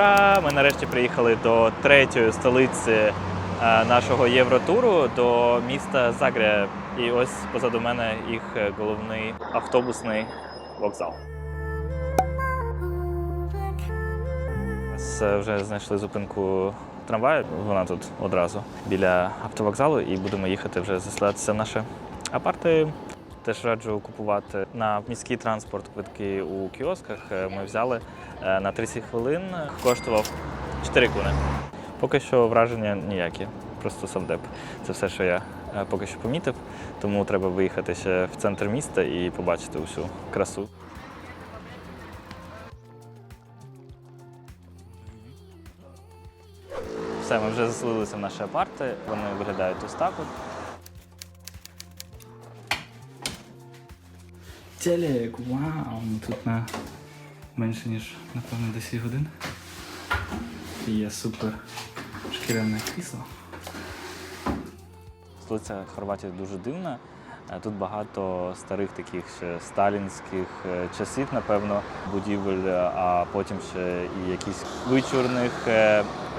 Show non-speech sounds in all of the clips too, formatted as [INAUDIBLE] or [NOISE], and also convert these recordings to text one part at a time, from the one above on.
Ура! Ми нарешті приїхали до третьої столиці е, нашого євротуру до міста Загреб. І ось позаду мене їх е, головний автобусний вокзал. Ось, е, Вже знайшли зупинку трамваю. Вона тут одразу біля автовокзалу, і будемо їхати вже заселятися в наші апарти. Теж раджу купувати на міський транспорт квитки у кіосках. Е, Ми взяли е, на 30 хвилин. Коштував 4 куни. Поки що враження ніякі, просто савдеп. Це все, що я е, поки що помітив. Тому треба виїхати ще в центр міста і побачити усю красу. Все, ми вже заселилися в наші апарти. Вони виглядають ось так. От. Телек, вау! Ну, Тут на менше, ніж, напевно, 10 годин. Є супер шкіряне крісло. Столиця Хорватії дуже дивна. Е, Тут багато старих таких ще сталінських е, часів, напевно, будівель, е, а потім ще і якісь вичурних.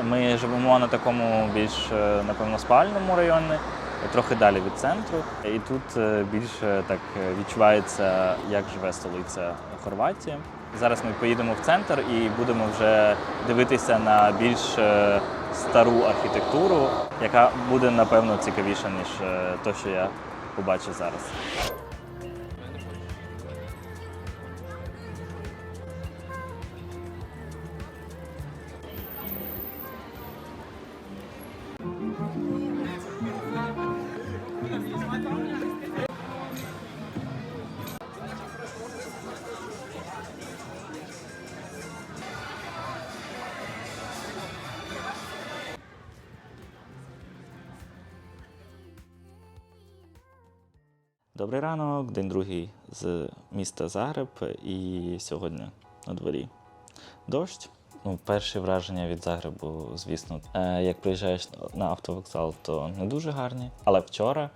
Ми живемо на такому більш, напевно, спальному районі, трохи далі від центру. І тут е, більше так е, відчувається, як живе столиця Хорватії. Зараз ми поїдемо в центр і будемо вже дивитися на більш е, стару архітектуру, яка буде напевно цікавіша, ніж то, що я побачу зараз. Добрий ранок, день другий з міста Загреб, і сьогодні на дворі дощ. Ну, перші враження від Загребу, звісно, е, як приїжджаєш на автовокзал, то не дуже гарні. Але вчора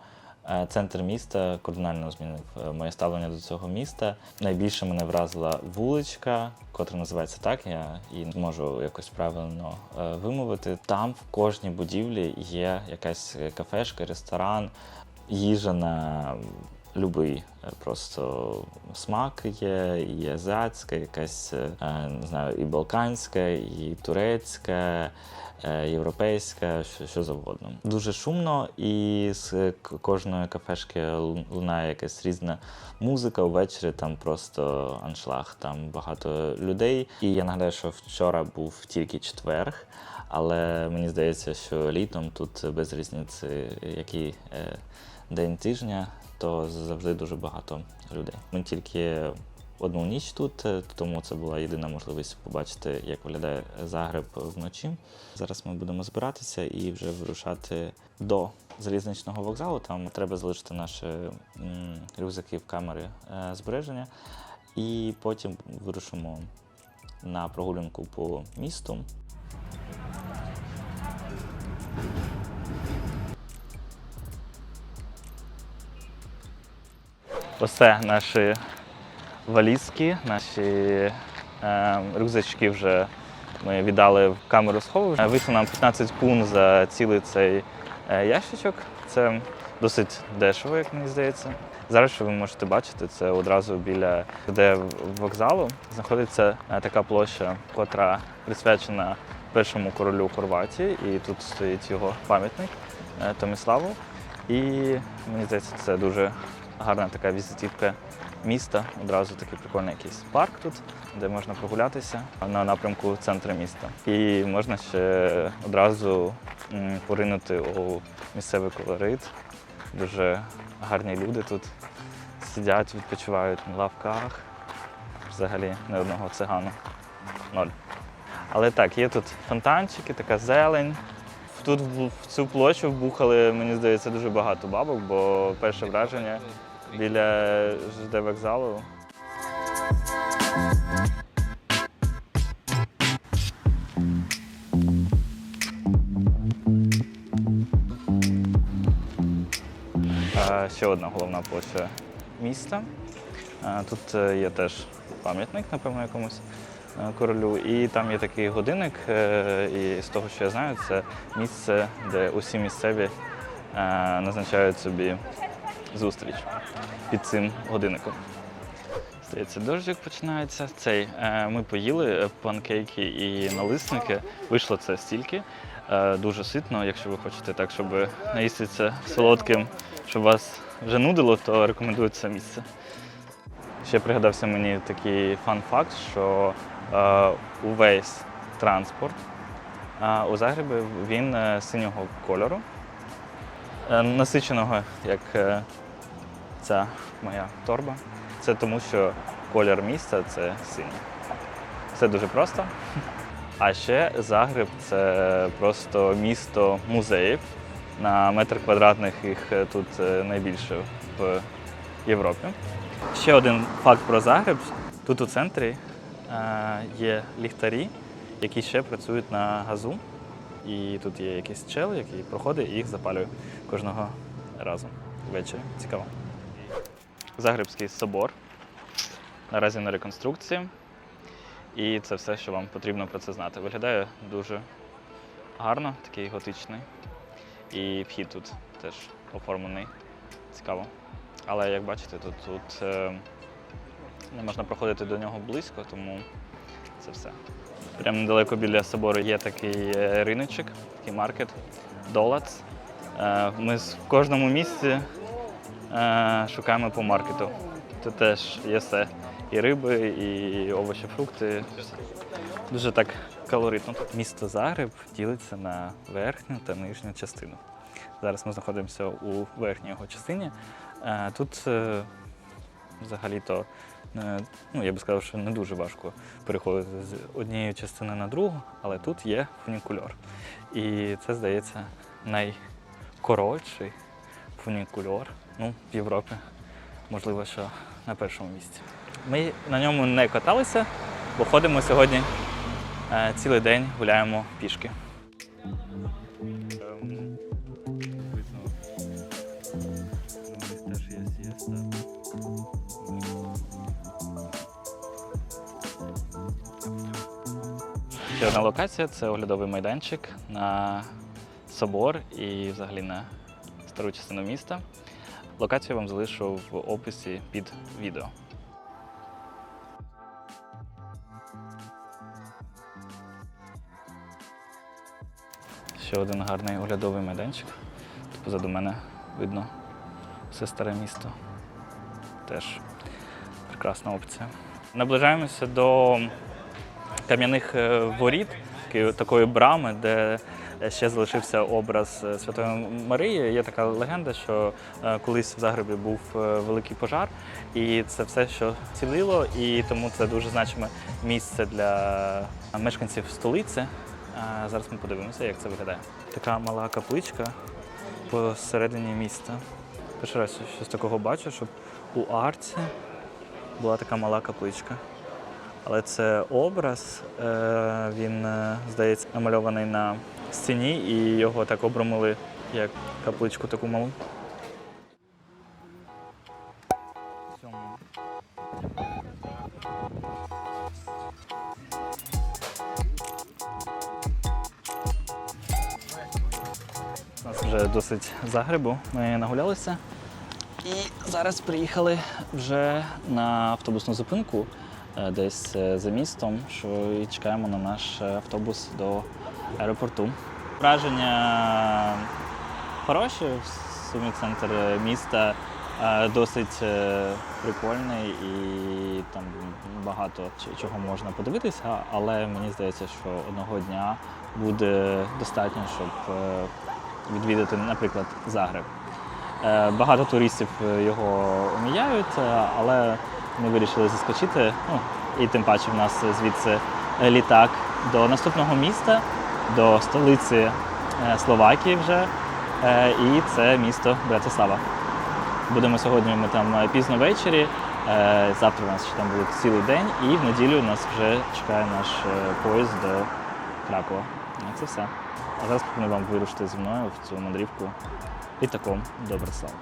е, центр міста кардинально змінив е, моє ставлення до цього міста. Найбільше мене вразила вуличка, котра називається так. Я її не можу якось правильно вимовити. Там в кожній будівлі є якась кафешка, ресторан, їжа на любий е, просто смак є, і азіатська, якась е, не знаю, і балканська, і турецька. е, Європейська, що, що завгодно. Дуже шумно, і з кожної кафешки лунає якась різна музика. Увечері там просто аншлаг, там багато людей. І я нагадаю, що вчора був тільки четверг, але мені здається, що літом тут без різниці, який е, день тижня, то завжди дуже багато людей. Ми тільки одну ніч тут, е, тому це була єдина можливість побачити, як виглядає Загреб вночі. Зараз ми будемо збиратися і вже вирушати до залізничного вокзалу. Там треба залишити наші рюкзаки в камері е, збереження. І потім вирушимо на прогулянку по місту. Оце наші валізки, наші е, рюкзачки вже ми віддали в камеру схову. Вийшло нам 15 пун за цілий цей е, ящичок. Це досить дешево, як мені здається. Зараз, що ви можете бачити, це одразу біля де вокзалу знаходиться е, така площа, котра присвячена першому королю Хорватії, і тут стоїть його пам'ятник е, Томіславу. І мені здається, це дуже гарна така візитівка міста. Одразу такий прикольний якийсь парк тут, де можна прогулятися на напрямку центру міста. І можна ще одразу поринути у місцевий колорит. Дуже гарні люди тут сидять, відпочивають на лавках. Взагалі не одного цигану. Ноль. Але так, є тут фонтанчики, така зелень. Тут в цю площу вбухали, мені здається, дуже багато бабок, бо перше враження біля ЖД вокзалу. Ще одна головна площа міста. Тут е, є теж пам'ятник, напевно, якомусь королю. І там є такий годинник, е, і з того, що я знаю, це місце, де усі місцеві е, назначають собі зустріч під цим годинником. Здається, дощик починається. Цей е, ми поїли е, панкейки і налисники. Вийшло це стільки. Е, дуже ситно. Якщо ви хочете так, щоб наїстися солодким, щоб вас вже нудило, то рекомендую це місце. Ще пригадався мені такий фан-факт, що е, увесь транспорт е, у Загребі він е, синього кольору, е, насиченого, як е, ця моя торба. Це тому, що колір міста це синій. Все дуже просто. А ще Загреб це просто місто музеїв. На метр квадратних їх е, тут е, найбільше в Європі. Ще один факт про Загреб. Тут у центрі е, є ліхтарі, які ще працюють на газу. І тут є якийсь чел, який проходить і їх запалює кожного разу ввечері. Цікаво. Загребський собор. Наразі на реконструкції. І це все, що вам потрібно про це знати. Виглядає дуже гарно, такий готичний. І вхід тут теж оформлений. Цікаво. Але як бачите, тут, тут е, не можна проходити до нього близько, тому це все. Прямо недалеко біля собору є такий е, риночок, такий маркет Долац. Е, Ми в кожному місці шукаємо по маркету. Тут теж є все. І риби, і овочі, фрукти. Дуже так калоритно. Місто Загреб ділиться на верхню та нижню частину. Зараз ми знаходимося у верхній його частині. Е, Тут е, взагалі-то, е, ну я би сказав, що не дуже важко переходити з однієї частини на другу, але тут є фунікульор. І це, здається, найкоротший фунікульор ну, в Європі. Можливо, що на першому місці. Ми на ньому не каталися, бо ходимо сьогодні цілий день гуляємо пішки. Ще одна локація це оглядовий майданчик на собор і взагалі на стару частину міста. Локацію я вам залишу в описі під відео. Ще один гарний оглядовий майданчик. Тут позаду мене видно все старе місто. Теж прекрасна опція. Наближаємося до кам'яних е, воріт, такої- брами, де ще залишився образ е, Святої Марії. Є така легенда, що е, колись в Загребі був великий пожар, і це все, що цілило, і тому це дуже значиме місце для мешканців столиці. Зараз ми подивимося, як це виглядає. Така мала капличка посередині міста. Перший раз щось такого бачу, щоб у арці була така мала капличка. Але це образ, е, він, е, здається, намальований на стіні, і його так обрамили як капличку таку малу. У нас вже досить загребу. Ми нагулялися. І зараз приїхали вже на автобусну зупинку десь е, за містом, що і чекаємо на наш е, автобус до аеропорту. Враження хороші, в сумі центр е, міста е, досить е, прикольний і там багато чого можна подивитися, але мені здається, що одного дня буде достатньо, щоб е, відвідати, наприклад, Загреб. Е, Багато туристів е, його оміяють, е, але ми вирішили заскочити. Ну, і тим паче в нас звідси е, літак до наступного міста, до столиці е, Словакії вже. е, І це місто Братислава. Будемо сьогодні ми там пізно ввечері. Завтра у нас ще там буде цілий день, і в неділю нас вже чекає наш поїзд до Кракова. Ну, Це все. А зараз пропоную вам вирушити зі мною в цю мандрівку літаком до Братислави.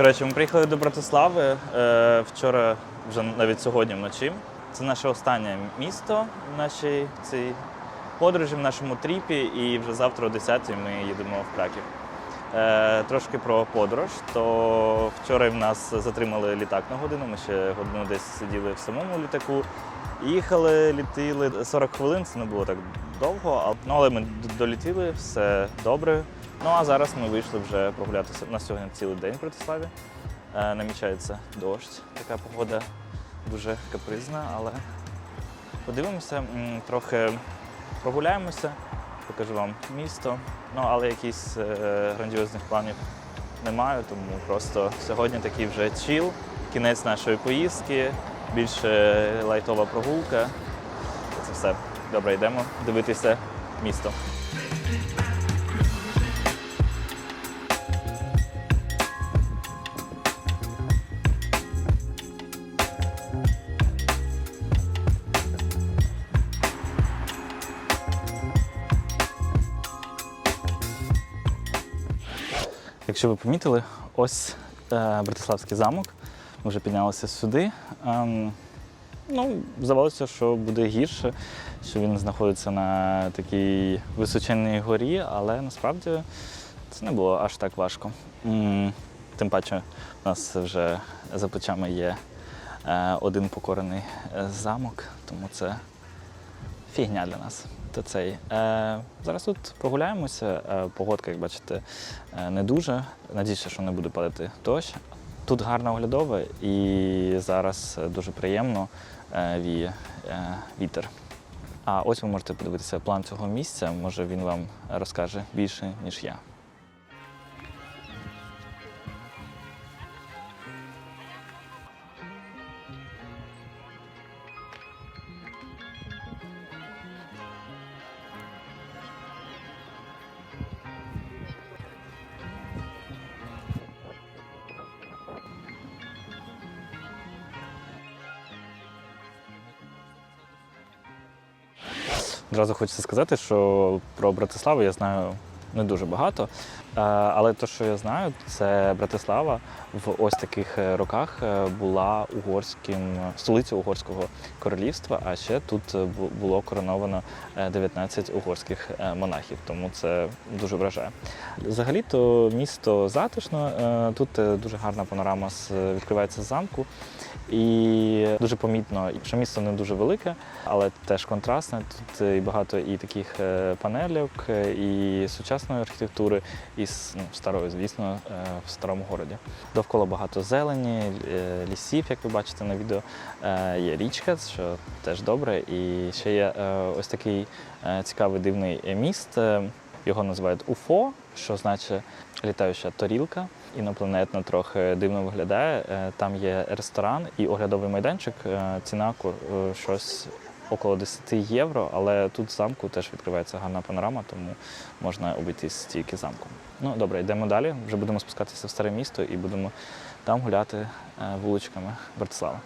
Коротше, ми приїхали до Братислави е, вчора, вже навіть сьогодні вночі. Це наше останнє місто в нашій цій подорожі, в нашому тріпі, і вже завтра о 10-й ми їдемо в Краків. Е, трошки про подорож. То вчора в нас затримали літак на годину. Ми ще годину десь сиділи в самому літаку. Їхали, літили 40 хвилин, це не було так довго, ну, але ми д- долетіли, все добре. Ну а зараз ми вийшли вже прогулятися. У нас сьогодні цілий день в Братиславі. Е, намічається дощ, така погода дуже капризна, але подивимося, трохи прогуляємося, покажу вам місто. Ну, але якісь е, грандіозних планів немає, тому просто сьогодні такий вже чіл, кінець нашої поїздки, більше лайтова прогулка. Це все. Добре, йдемо дивитися місто. Якщо ви помітили, ось е, Братиславський замок. Вже піднялися сюди. Ем, ну, здавалося, що буде гірше, що він знаходиться на такій височенній горі, але насправді це не було аж так важко. Тим паче, у нас вже за плечами є е, один покорений е, замок, тому це фігня для нас. То цей. Е, зараз тут прогуляємося. Погодка, як бачите, не дуже. Надіюся, що не буде падати дощ. Тут гарна оглядова і зараз е, дуже приємно е, віє е, вітер. А ось ви можете подивитися план цього місця. Може він вам розкаже більше, ніж я. Одразу хочеться сказати, що про Братиславу я знаю не дуже багато. Але те, що я знаю, це Братислава в ось таких е, роках е, була угорським столицею угорського королівства. А ще тут е, було короновано е, 19 угорських монахів, тому це дуже вражає. Взагалі, то місто затишно. Тут дуже гарна панорама відкривається з замку. І дуже помітно, що місто не дуже велике, але теж контрастне. Тут і багато і таких панелек, е, і сучасної архітектури, і с- ну, старої, звісно, е, в старому городі. Довкола багато зелені, е, лісів, як ви бачите на відео. Е, Є річка, що теж добре. І ще є ось такий цікавий дивний міст. Його називають УФО, що значить літаюча торілка. Інопланетно трохи дивно виглядає. Там є ресторан і оглядовий майданчик. Ціна щось около 10 євро, але тут замку теж відкривається гарна панорама, тому можна обійтись тільки замком. Ну добре, йдемо далі. Вже будемо спускатися в старе місто і будемо там гуляти е, вуличками Братислави.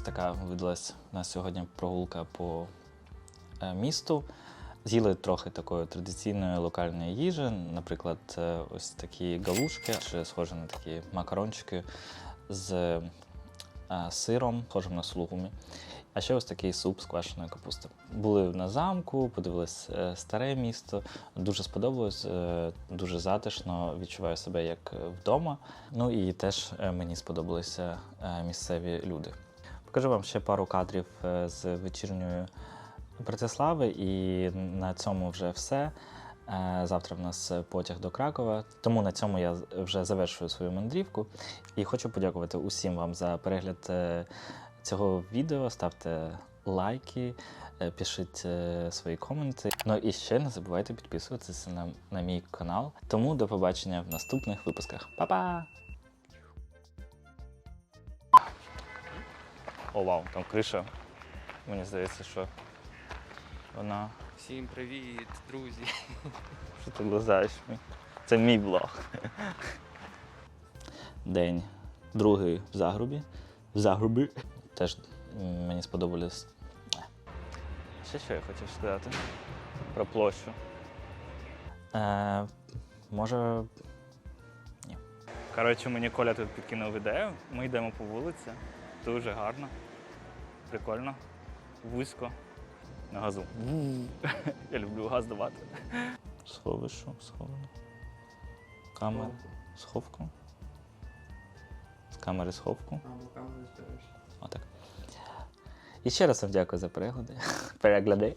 Ось така видалась у нас сьогодні прогулка по е, місту. З'їли трохи такої традиційної локальної їжі, наприклад, е, ось такі галушки, чи схожі на такі макарончики з е, сиром, схожим на сулугумі. А ще ось такий суп з квашеної капусти. Були на замку, подивились старе місто. Дуже сподобалось, дуже затишно, відчуваю себе як вдома. Ну і теж мені сподобалися місцеві люди. Покажу вам ще пару кадрів е, з вечірньої Братислави, і на цьому вже все. Е, Завтра в нас потяг до Кракова. Тому на цьому я вже завершую свою мандрівку. І хочу подякувати усім вам за перегляд е, цього відео. Ставте лайки, пишіть свої коменти. Ну і ще не забувайте підписуватися на, на мій канал. Тому до побачення в наступних випусках. Па-па! О, вау, там криша. Мені здається, що вона. Всім привіт, друзі! Що ти глазаєш? Це мій блог. День другий в Загрубі. В Загрубі. Теж мені сподобалось. Ще що я хотів сказати про площу. Е, може. Ні. Коротше, мені Коля тут підкинув ідею. Ми йдемо по вулиці. Дуже гарно. Прикольно. Вузько. На газу. [LAUGHS] Я люблю газ давати. Сховище, сховано. Камера. Сховку. З камери сховку. Отак. І ще раз вам дякую за перегляди. [LAUGHS] Перегляди.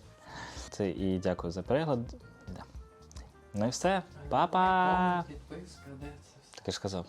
Це і дякую за перегляд. Да. Ну і все. Па-па! Підписка, де це все? Так я ж казав.